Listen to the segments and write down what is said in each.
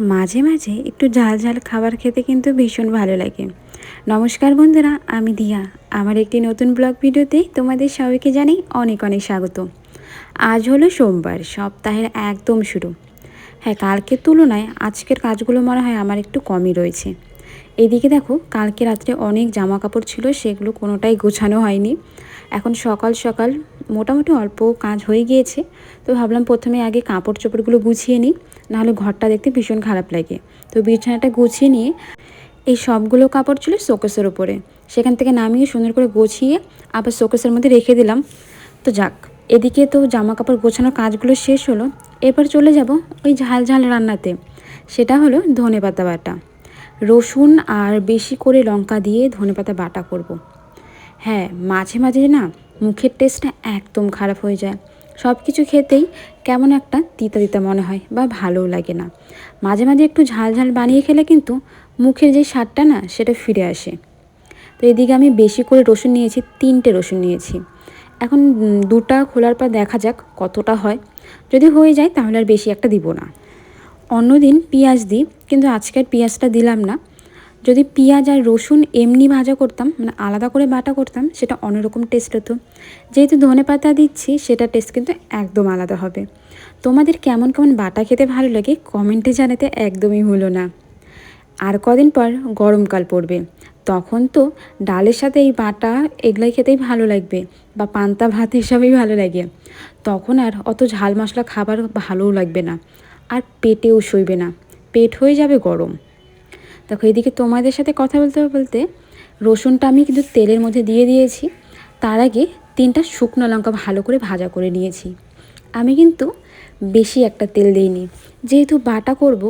মাঝে মাঝে একটু ঝাল ঝাল খাবার খেতে কিন্তু ভীষণ ভালো লাগে। নমস্কার বন্ধুরা, আমি দিয়া। আমার একটি নতুন ব্লগ ভিডিওতে তোমাদের সবাইকে জানাই অনেক অনেক স্বাগত। আজ হলো সোমবার, সপ্তাহের একদম শুরু। হ্যাঁ কালকের তুলনায় আজকের কাজগুলো মনে হয় আমার একটু কমই রয়েছে। এদিকে দেখো, কালকে রাত্রে অনেক জামা কাপড় ছিল, সেগুলো কোনোটাই গোছানো হয়নি। এখন সকাল সকাল মোটামুটি অল্প কাজ হয়ে গিয়েছে, তো ভাবলাম প্রথমে আগে কাপড় চোপড়গুলো গুছিয়ে নিই, নাহলে ঘরটা দেখতে ভীষণ খারাপ লাগে। তো বিছানাটা গুছিয়ে নিয়ে এই সবগুলো কাপড় ছিল শোকেসের ওপরে সেখান থেকে নামিয়ে সুন্দর করে গুছিয়ে আবার শোকেসের মধ্যে রেখে দিলাম। তো যাক, এদিকে তো জামা কাপড় গোছানোর কাজগুলো শেষ হলো এবার চলে যাব ওই ঝাল ঝাল রান্নাতে, সেটা হলো ধনে পাতা বাটা। রসুন আর বেশি করে লঙ্কা দিয়ে ধনেপাতা বাটা করব। হ্যাঁ মাঝে মাঝে না মুখের টেস্টটা একদম খারাপ হয়ে যায়। সব কিছু খেতেই কেমন একটা তিতা তিতা মনে হয় বা ভালোও লাগে না। মাঝে মাঝে একটু ঝাল ঝাল বানিয়ে খেলে কিন্তু মুখের যে স্বাদটা না সেটা ফিরে আসে। তো এদিকে আমি বেশি করে রসুন নিয়েছি, তিনটে রসুন নিয়েছি। এখন দুটা খোলার পর দেখা যাক কতটা হয়। যদি হয়ে যায় তাহলে আর বেশি একটা দিব না। অন্যদিন পেঁয়াজ দিই, কিন্তু আজকের পেঁয়াজটা দিলাম না। যদি পেঁয়াজ আর রসুন এমনি ভাজা করতাম মানে আলাদা করে বাটা করতাম, সেটা অন্যরকম টেস্ট হতো। যেহেতু ধনে পাতা দিচ্ছি, সেটা টেস্ট কিন্তু একদম আলাদা হবে। তোমাদের কেমন কেমন বাটা খেতে ভালো লাগে কমেন্টে জানাতে একদমই হলো না। আর কদিন পর গরমকাল পড়বে, তখন তো ডালের সাথে এই বাটা এগুলাই খেতেই ভালো লাগবে, বা পান্তা ভাত হিসাবেই ভালো লাগে। তখন আর অত ঝাল মশলা খাবার ভালোও লাগবে না। আর পেটেও সইবে না। পেট হয়ে যাবে গরম। দেখো, এদিকে তোমাদের সাথে কথা বলতে বলতে রসুনটা আমি কিন্তু তেলের মধ্যে দিয়ে দিয়েছি। তার আগে তিনটা শুকনো লঙ্কা ভালো করে ভাজা করে নিয়েছি। আমি কিন্তু বেশি একটা তেল দিইনি। যেহেতু বাটা করব,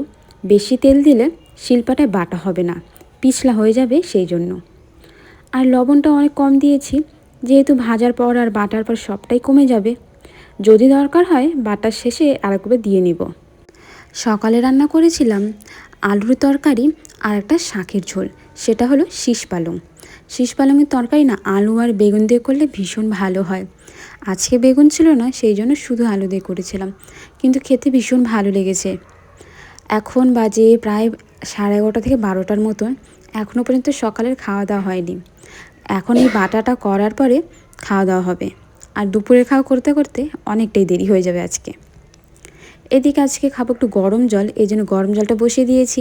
বেশি তেল দিলে শিল্পাটায় বাটা হবে না, পিছলা হয়ে যাবে সেই জন্য। আর লবণটা অনেক কম দিয়েছি, যেহেতু ভাজার পর আর বাটার পর সবটাই কমে যাবে। যদি দরকার হয়, বাটার শেষে আরেকবার দিয়ে নিব। সকালে রান্না করেছিলাম আলুর তরকারি আর একটা শাকের ঝোল, সেটা হলো শীষ পালং। শীষ পালংয়ের তরকারি না আলু আর বেগুন দিয়ে করলে ভীষণ ভালো হয়। আজকে বেগুন ছিল না, সেই জন্য শুধু আলু দিয়ে করেছিলাম, কিন্তু খেতে ভীষণ ভালো লেগেছে। এখন বাজে প্রায় সাড়ে এগারোটা থেকে বারোটার মতন এখনও পর্যন্ত সকালের খাওয়া দাওয়া হয়নি। এখন এই বাটাটা করার পরে খাওয়া দাওয়া হবে। আর দুপুরের খাওয়া করতে করতে অনেকটাই দেরি হয়ে যাবে আজকে। এদিকে আজকে খাব একটু গরম জল, এই জন্য গরম জলটা বসিয়ে দিয়েছি।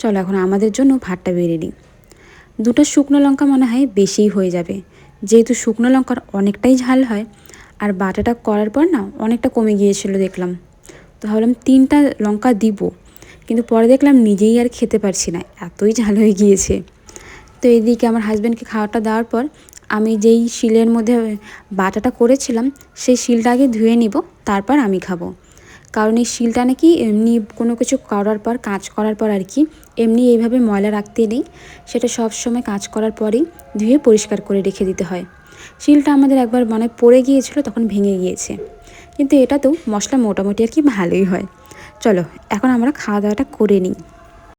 চলো এখন আমাদের জন্য ভাতটা বেড়ে নিই দুটো শুকনো লঙ্কা মনে হয় বেশিই হয়ে যাবে। যেহেতু শুকনো লঙ্কার অনেকটাই ঝাল হয়, আর বাটাটা করার পর না অনেকটা কমে গিয়েছিল দেখলাম। তো ভাবলাম তিনটা লঙ্কা দিব, কিন্তু পরে দেখলাম নিজেই আর খেতে পারছি না, এতই ঝাল হয়ে গিয়েছে। তো এদিকে আমার হাজব্যান্ডকে খাওয়াটা দেওয়ার পর আমি যেই শিলের মধ্যে বাটাটা করেছিলাম, সেই শিলটা আগে ধুয়ে নিব, তারপর আমি খাব। কারণ এই শিলটা নাকি এমনি কোনো কিছু করার পর কাজ করার পর আর কি, এমনি এইভাবে ময়লা রাখতে নেই। সেটা সব সময় কাজ করার পরেই ধুয়ে পরিষ্কার করে রেখে দিতে হয়। শিলটা আমাদের একবার মনে পড়ে গিয়েছিল, তখন ভেঙে গিয়েছে। কিন্তু এটা তো মশলা মোটামুটি আর কি ভালোই হয়। চলো, এখন আমরা খাওয়া দাওয়াটা করে নিই।